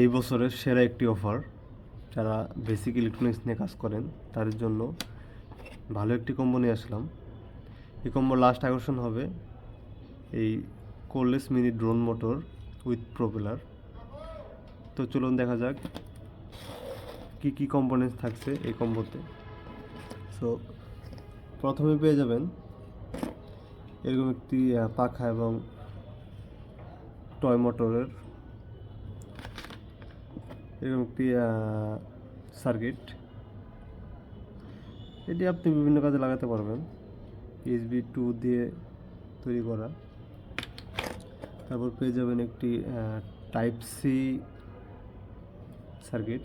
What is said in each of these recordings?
এই বছরের সেরা একটি অফার যারা বেসিক ইলেকট্রনিক্স নিয়ে কাজ করেন তাদের জন্য ভালো একটি কম্বো নিয়ে আসলাম। এই কম্বো লাস্ট আকর্ষণ হবে এই coreless mini drone motor with propeller তো চলুন দেখা যাক কি কি কম্পোনেন্টস থাকছে এই কম্বোতে সো প্রথমে পেয়ে যাবেন এরকম একটি পাখা এবং টয় মোটরের এরকম একটি সার্কিট এটি আপনি বিভিন্ন কাজে লাগাতে পারবেন। ইউএসবি টু দিয়ে তৈরি করা। তারপর পেয়ে যাবেন একটি টাইপ সি সার্কিট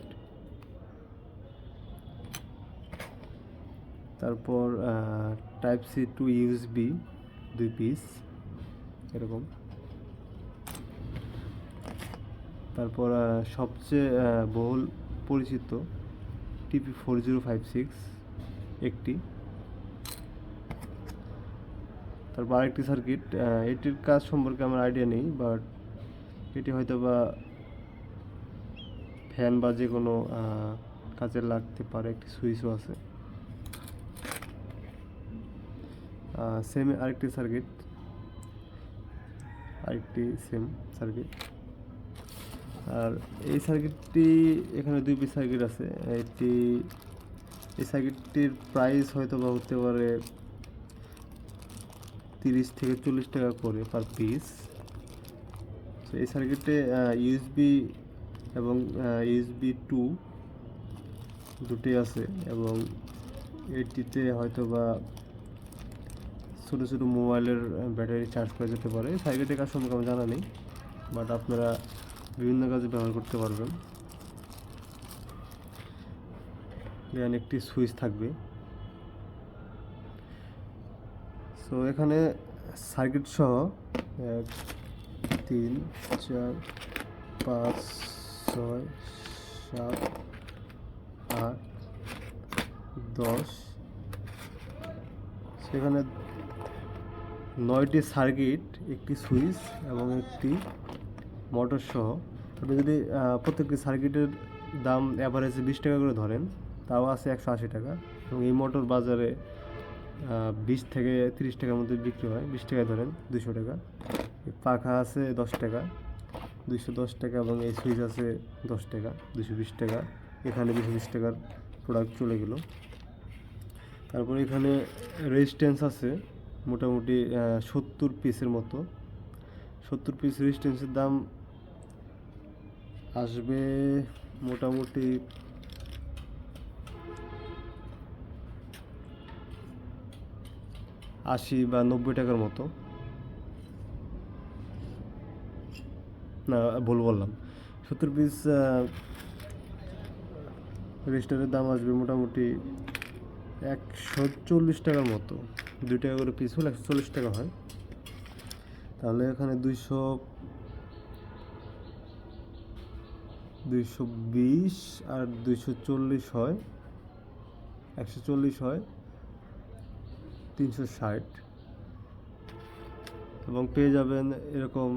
তারপর টাইপ সি টু ইউএসবি দুই পিস এরকম। তারপর সবচেয়ে বহুল পরিচিত TP four zero five six একটি। তারপর আরেকটি সার্কিট এটির কাজ সম্পর্কে আমার আইডিয়া নেই বাট এটি হয়তো বা ফ্যান বা যে কোনো কাজে লাগতে পারে, একটি সুইচও আছে। সেম আরেকটি সার্কিট আরেকটি সেম সার্কিট আর এই সার্কিটটি এখানে দুই পিস সার্কিট আছে। এটি এই সার্কিটটির প্রাইস হয়তো বা হতে পারে তিরিশ থেকে চল্লিশ টাকা করে পার পিস তো এই সার্কিটে ইউএসবি এবং ইউএসবি টু দুটি আছে এবং এটিতে হয়তো বা ছোটো ছোটো মোবাইলের ব্যাটারি চার্জ করা যেতে পারে। সার্কিটের কাজ সম্পর্কে আমার জানা নেই বাট আপনারা বিভিন্ন কাজে ব্যবহার করতে পারবেন। দেন একটি সুইচ থাকবে। সো এখানে সার্কিট সহ এক, তিন, চার, পাঁচ, ছয়, সাত, আট, দশ। সেখানে নয়টি সার্কিট একটি সুইচ এবং একটি মোটর সহ আপনি যদি প্রত্যেকটি সার্কিটের দাম অ্যাভারেজে বিশ টাকা করে ধরেন, তাও আছে একশো আশি টাকা। এবং এই মোটর বাজারে বিশ থেকে তিরিশ টাকার মধ্যে বিক্রি হয়। বিশ টাকায় ধরেন দুশো টাকা। পাখা আছে দশ টাকা, দুইশো দশ টাকা এবং এই সুইচ আছে দশ টাকা দুশো বিশ টাকা। এখানে দুশো বিশ টাকার প্রোডাক্ট চলে গেল। তারপর এখানে রেজিস্ট্যান্স আছে মোটামুটি সত্তর পিসের মতো। সত্তর পিস রেজিস্ট্যান্সের দাম আসবে মোটামুটি আশি বা নব্বই টাকার মতো। না, ভুল বললাম। সত্তর পিস রেজিস্টারের দাম আসবে মোটামুটি একশো চল্লিশ টাকার মতো। দুই টাকা করে পিস হলে একশো চল্লিশ টাকা হয়। তাহলে এখানে দুইশো দুইশো বিশ আর দুইশো চল্লিশ হয়, একশো চল্লিশ হয়, তিনশো ষাট। এবং পেয়ে যাবেন এরকম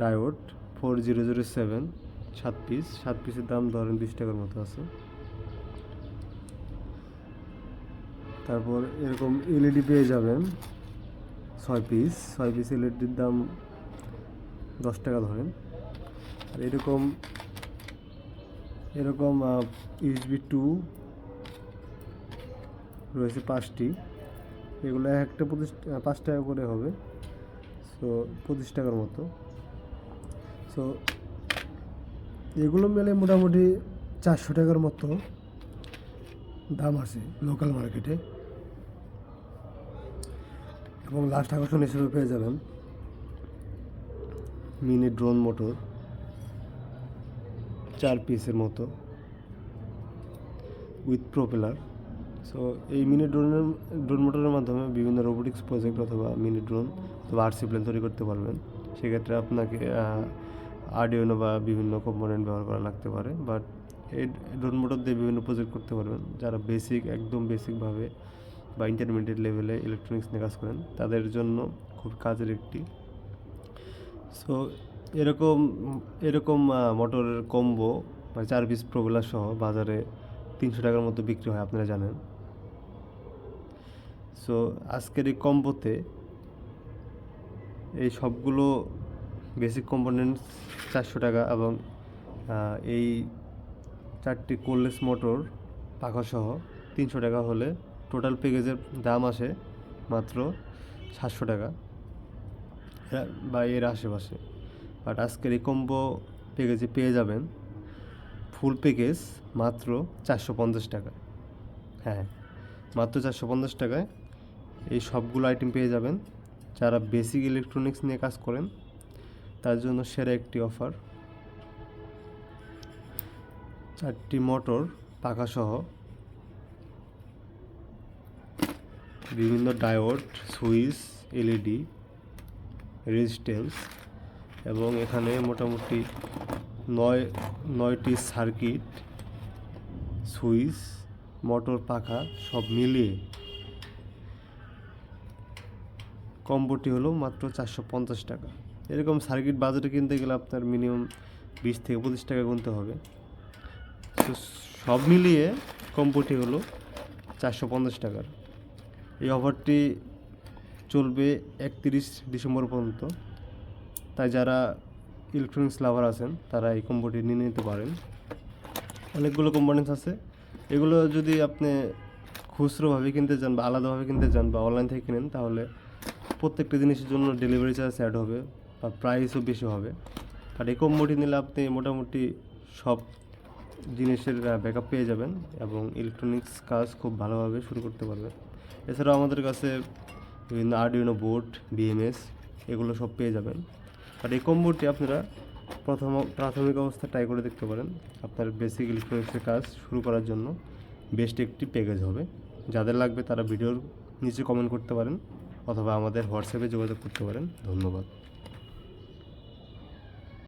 diode four zero zero seven, সাত পিস। সাত পিসের দাম ধরেন বিশ টাকার মতো আছে। তারপর এরকম এলইডি পেয়ে যাবেন। ছয় পিস ছয় পিস এলইডির দাম দশ টাকা ধরেন। আর এরকম এরকম ইউএসবি টু রয়েছে পাঁচটি। এগুলো একটা পঁচিশ পাঁচ টাকা করে হবে। সো পঁচিশ টাকার মতো। সো এগুলো মেলে মোটামুটি চারশো টাকার মতো দাম আছে লোকাল মার্কেটে এবং লাস্ট আকর্ষণ হিসেবে পেয়ে যাবেন মিনি ড্রোন মোটর চার পিসের মতো উইথ প্রোপেলার সো এই মিনি ড্রোনের ড্রোন মোটরের মাধ্যমে বিভিন্ন রোবোটিক্স প্রজেক্ট অথবা মিনি ড্রোন অথবা আরসি প্লেন তৈরি করতে পারবেন। সেক্ষেত্রে আপনাকে আর্ডিওনো বা বিভিন্ন কম্পোনেন্ট ব্যবহার করা লাগতে পারে। বাট এই ড্রোন মোটর দিয়ে বিভিন্ন প্রজেক্ট করতে পারবেন। যারা বেসিক একদম বেসিকভাবে বা ইন্টারমিডিয়েট লেভেলে ইলেকট্রনিক্স নিয়ে কাজ করেন, তাদের জন্য খুব কাজের একটি। সো এরকম এরকম মোটরের কম্বো বা চার পিস প্রবেলার সহ বাজারে তিনশো টাকার মতো বিক্রি হয়, আপনারা জানেন। সো আজকের এই কম্বোতে এই সবগুলো বেসিক কম্পোনেন্টস চারশো টাকা এবং এই চারটি কোল্ডলেস মোটর পাখাসহ তিনশো টাকা হলে টোটাল প্যাকেজের দাম আসে মাত্র সাতশো টাকা। হ্যাঁ, বা এর আশেপাশে। বাট আজকের এই কম্বো প্যাকেজে পেয়ে যাবেন ফুল প্যাকেজ মাত্র চারশো পঞ্চাশ টাকা। হ্যাঁ মাত্র চারশো পঞ্চাশ টাকায় এই সবগুলো আইটেম পেয়ে যাবেন। যারা বেসিক ইলেকট্রনিক্স নিয়ে কাজ করেন তার জন্য সেরা একটি অফার চারটি মোটর পাখাসহ বিভিন্ন ডায়োড, সুইচ, এলইডি, রেজিস্ট্যান্স এবং এখানে মোটামুটি নয়, নয়টি সার্কিট, সুইচ, মোটর পাখা সব মিলিয়ে। কম্বোটি হলো মাত্র চারশো পঞ্চাশ টাকা। এরকম সার্কিট বাজারে কিনতে গেলে আপনার মিনিমাম বিশ থেকে পঁচিশ টাকা গুনতে হবে। তো সব মিলিয়ে কম্বোটি হলো চারশো পঞ্চাশ টাকার। এই অফারটি চলবে একত্রিশ ডিসেম্বর পর্যন্ত। তাই যারা ইলেকট্রনিক্স লাভার আছেন, তারা এই কম্বোটি নিয়ে নিতে পারেন। অনেকগুলো কম্পোনেন্টস আছে। এগুলো যদি আপনি খুচরোভাবে কিনতে চান বা আলাদাভাবে কিনতে চান বা অনলাইন থেকে কিনেন, তাহলে প্রত্যেকটা জিনিসের জন্য ডেলিভারি চার্জ অ্যাড হবে বা প্রাইসও বেশি হবে। আর এই কম্বোটি নিলে আপনি মোটামুটি সব জিনিসের ব্যাকআপ পেয়ে যাবেন এবং ইলেকট্রনিক্স কাজ খুব ভালোভাবে শুরু করতে পারবেন। এছাড়াও আমাদের কাছে বিভিন্ন আর্ডিনো বোর্ড বিএমএস এগুলো সব পেয়ে যাবেন। আর এই কম্বোটি আপনারা প্রথম প্রাথমিক অবস্থা ট্রাই করে দেখতে পারেন। আপনার বেসিক ইলেকট্রনিক্সের কাজ শুরু করার জন্য বেস্ট একটি প্যাকেজ হবে। যাদের লাগবে তারা ভিডিওর নিচে কমেন্ট করতে পারেন, অথবা আমাদের হোয়াটসঅ্যাপে যোগাযোগ করতে পারেন। ধন্যবাদ।